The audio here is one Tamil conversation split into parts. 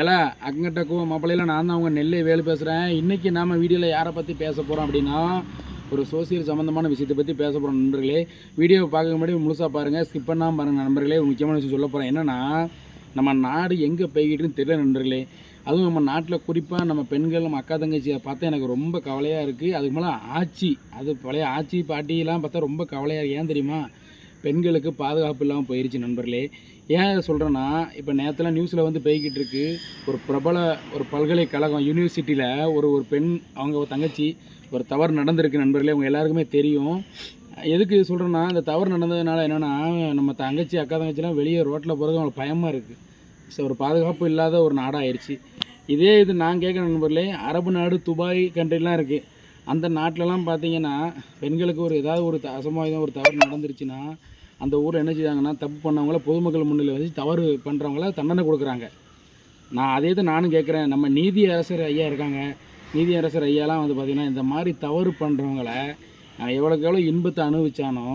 ஏலா அங்கட்டக்கும் மாப்பிள்ளையில் நான் தான் அவங்க நெல்லை வேலு பேசுகிறேன் இன்றைக்கி நாம் வீடியோவில் யாரை பற்றி பேச போகிறோம் அப்படின்னா ஒரு சோசியல் சம்மந்தமான விஷயத்தை பற்றி பேச போகிறோம் நண்பர்களே. வீடியோவை பார்க்க முன்னாடி முழுசாக பாருங்கள் ஸ்கிப் பண்ணாமல் பாருங்கள் நண்பர்களே. ஒரு முக்கியமான விஷயம் சொல்ல போகிறேன் என்னென்னா நம்ம நாடு எங்கே போய்கிட்டுன்னு தெரியல நண்பர்களே. அதுவும் நம்ம நாட்டில் குறிப்பாக நம்ம பெண்கள் நம்ம அக்கா தங்கச்சியை பார்த்தா எனக்கு ரொம்ப கவலையாக இருக்குது அதுக்கு மேலே ஆட்சி அது பழைய ஆட்சி பாட்டியெல்லாம் பார்த்தா ரொம்ப கவலையாக இருக்குது ஏன் தெரியுமா? பெண்களுக்கு பாதுகாப்பு இல்லாமல் போயிடுச்சு நண்பர்களே. ஏன் சொல்கிறேன்னா இப்போ நேற்றுலாம் நியூஸில் வந்து போய்கிட்டு இருக்கு. ஒரு பிரபல ஒரு பல்கலைக்கழகம் யூனிவர்சிட்டியில் ஒரு ஒரு பெண் அவங்க தங்கச்சி ஒரு தவறு நடந்திருக்கு நண்பர்களே அவங்க எல்லாருக்குமே தெரியும். எதுக்கு சொல்கிறேன்னா இந்த தவறு நடந்ததுனால என்னென்னா நம்ம தங்கச்சி அக்கா தங்கச்சிலாம் வெளியே ரோட்டில் போகிறது அவங்களுக்கு பயமாக இருக்குது ஸோ ஒரு பாதுகாப்பு இல்லாத ஒரு நாடாகிடுச்சு இதே இது நான் கேட்குற நண்பர்களே அரபு நாடு துபாய் கண்ட்ரிலாம் இருக்குது அந்த நாட்டிலலாம் பார்த்தீங்கன்னா பெண்களுக்கு ஒரு ஏதாவது ஒரு அசம்பாவிதம் ஒரு தவறு நடந்துருச்சுன்னா அந்த ஊரில் என்ன செய்கிறாங்கன்னா தப்பு பண்ணவங்கள பொதுமக்கள் முன்னிலை வச்சு தவறு பண்ணுறவங்கள தண்டனை கொடுக்குறாங்க. நான் அதே தான் நானும் கேட்குறேன். நம்ம நீதி அரசர் ஐயா இருக்காங்க. நீதி அரசர் ஐயாலாம் வந்து பார்த்திங்கன்னா இந்த மாதிரி தவறு பண்ணுறவங்கள எவ்வளோக்கு எவ்வளோ இன்பத்தை அனுபவிச்சானோ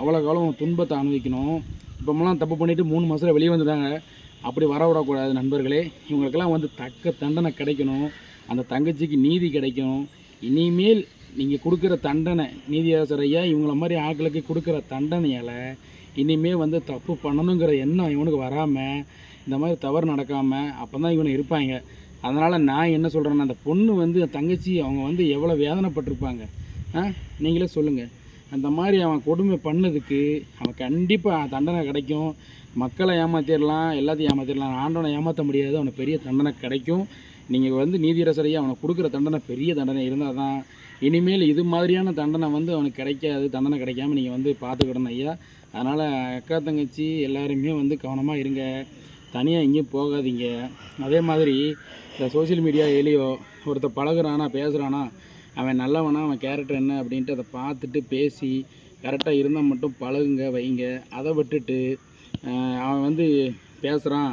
அவ்வளோக்கு எவ்வளோ துன்பத்தை அனுபவிக்கணும். இப்போமெல்லாம் தப்பு பண்ணிவிட்டு மூணு மாதத்தில் வெளியே வந்துட்டாங்க. அப்படி வர விடக்கூடாது நண்பர்களே. இவங்களுக்கெல்லாம் வந்து தக்க தண்டனை கிடைக்கணும். அந்த தங்கச்சிக்கு நீதி கிடைக்கும் இனிமேல் நீங்கள் கொடுக்குற தண்டனை நீதியாசர் ஐயா இவங்கள மாதிரி ஆட்களுக்கு கொடுக்குற தண்டனையால் இனிமேல் வந்து தப்பு பண்ணணுங்கிற எண்ணம் இவனுக்கு வராமல் இந்த மாதிரி தவறு நடக்காமல் அப்போ தான் இவனை இருப்பாங்க. அதனால் நான் என்ன சொல்கிறேன்னா அந்த பொண்ணு வந்து தங்கச்சி அவங்க வந்து எவ்வளோ வேதனைப்பட்டிருப்பாங்க. ஆ? நீங்களே சொல்லுங்கள் அந்த மாதிரி அவன் கொடுமை பண்ணதுக்கு அவன் கண்டிப்பாக தண்டனை கிடைக்கும். மக்களை ஏமாற்றிடலாம் எல்லாத்தையும் ஏமாற்றிடலாம் ஆண்டவனை ஏமாற்ற முடியாது. அவனுக்கு பெரிய தண்டனை கிடைக்கும். நீங்கள் வந்து நீதியரசரையே அவனை கொடுக்குற தண்டனை பெரிய தண்டனை இருந்தால் தான் இனிமேல் இது மாதிரியான தண்டனை வந்து அவனுக்கு கிடைக்காது. தண்டனை கிடைக்காம நீங்கள் வந்து பார்த்துக்கிடணும் ஐயா. அதனால் அக்கா தங்கச்சி எல்லாருமே வந்து கவனமாக இருங்க. தனியாக எங்கேயும் போகாதீங்க. அதே மாதிரி இந்த சோஷியல் மீடியா எலியோ ஒருத்தர் பழகுறானா பேசுகிறானா அவன் நல்லவனா அவன் கேரக்டர் என்ன அப்படின்ட்டு அதை பார்த்துட்டு பேசி கரெக்டாக இருந்தால் மட்டும் பழகுங்க வைங்க. அதை விட்டுட்டு அவன் வந்து பேசுகிறான்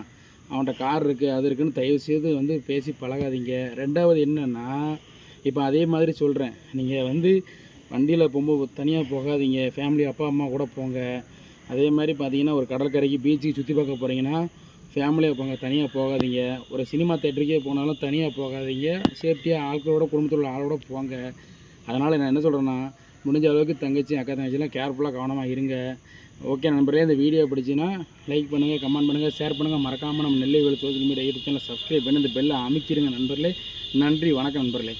அவன்கிட்ட கார் இருக்குது அது இருக்குன்னு தயவு செய்து வந்து பேசி பழகாதீங்க. ரெண்டாவது என்னென்னா இப்போ அதே மாதிரி சொல்கிறேன் நீங்கள் வந்து வண்டியில் போகும்போது தனியாக போகாதீங்க. ஃபேமிலி அப்பா அம்மா கூட போங்க. அதே மாதிரி பார்த்தீங்கன்னா ஒரு கடற்கரைக்கு பீச்சுக்கு சுற்றி பார்க்க போகிறீங்கன்னா ஃபேமிலியாக போங்க. தனியாக போகாதீங்க. ஒரு சினிமா தேட்டருக்கே போனாலும் தனியாக போகாதீங்க. சேஃப்டியாக ஆட்களோட குடும்பத்தில் உள்ள ஆளோட போங்க. அதனால் நான் என்ன சொல்கிறேன்னா முடிஞ்ச அளவுக்கு தங்கச்சி அக்கா தங்கச்சிலாம் கேர்ஃபுல்லாக கவனமாக இருங்க. ஓகே நண்பர்களே இந்த வீடியோ பிடிச்சின்னா லைக் பண்ணுங்கள் கமெண்ட் பண்ணுங்கள் ஷேர் பண்ணுங்கள் மறக்காமல் நம்ம நெல்லை வேலை social media YouTube channel subscribe பண்ணி இந்த பெல்லை அமைக்கிருங்க நண்பர்களே. நன்றி வணக்கம் நண்பர்களே.